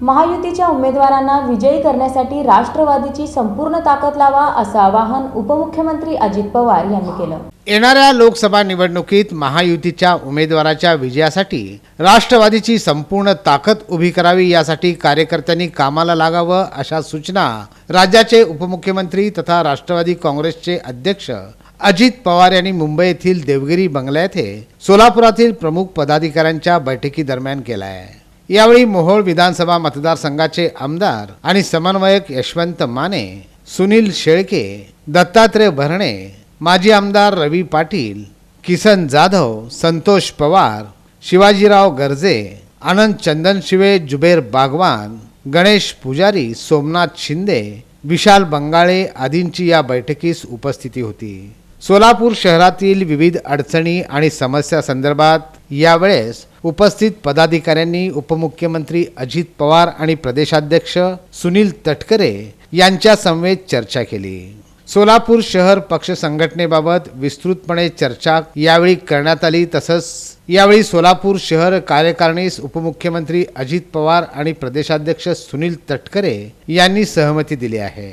महायुतीच्या उमेदवारांना विजयी करण्यासाठी राष्ट्रवादीची संपूर्ण ताकद लावा असं आवाहन उपमुख्यमंत्री अजित पवार यांनी केलं. येणाऱ्या लोकसभा निवडणुकीत महायुतीच्या उमेदवाराच्या विजयासाठी राष्ट्रवादीची संपूर्ण ताकद उभी करावी यासाठी कार्यकर्त्यांनी कामाला लागावं अशा सूचना राज्याचे उपमुख्यमंत्री तथा राष्ट्रवादी काँग्रेसचे अध्यक्ष अजित पवार यांनी मुंबई येथील देवगिरी बंगला येथे सोलापुरातील प्रमुख पदाधिकाऱ्यांच्या बैठकीदरम्यान केला आहे यावेळी मोहोळ विधानसभा मतदारसंघाचे आमदार आणि समन्वयक यशवंत माने सुनील शेळके दत्तात्रय भरणे माजी आमदार रवी पाटील किसन जाधव संतोष पवार शिवाजीराव गर्जे आनंद चंदनशिवे जुबेर बागवान गणेश पुजारी सोमनाथ शिंदे विशाल बंगाळे आदींची या बैठकीस उपस्थिती होती. सोलापूर शहरातील विविध अडचणी आणि समस्या संदर्भात यावेळेस उपस्थित पदाधिकाऱ्यांनी उपमुख्यमंत्री अजित पवार आणि प्रदेशाध्यक्ष सुनील तटकरे यांच्या समवेत चर्चा केली. सोलापूर शहर पक्ष संघटनेबाबत विस्तृतपणे चर्चा यावेळी करण्यात आली तसंच यावेळी सोलापूर शहर कार्यकारिणीस उपमुख्यमंत्री अजित पवार आणि प्रदेशाध्यक्ष सुनील तटकरे यांनी सहमती दिली आहे.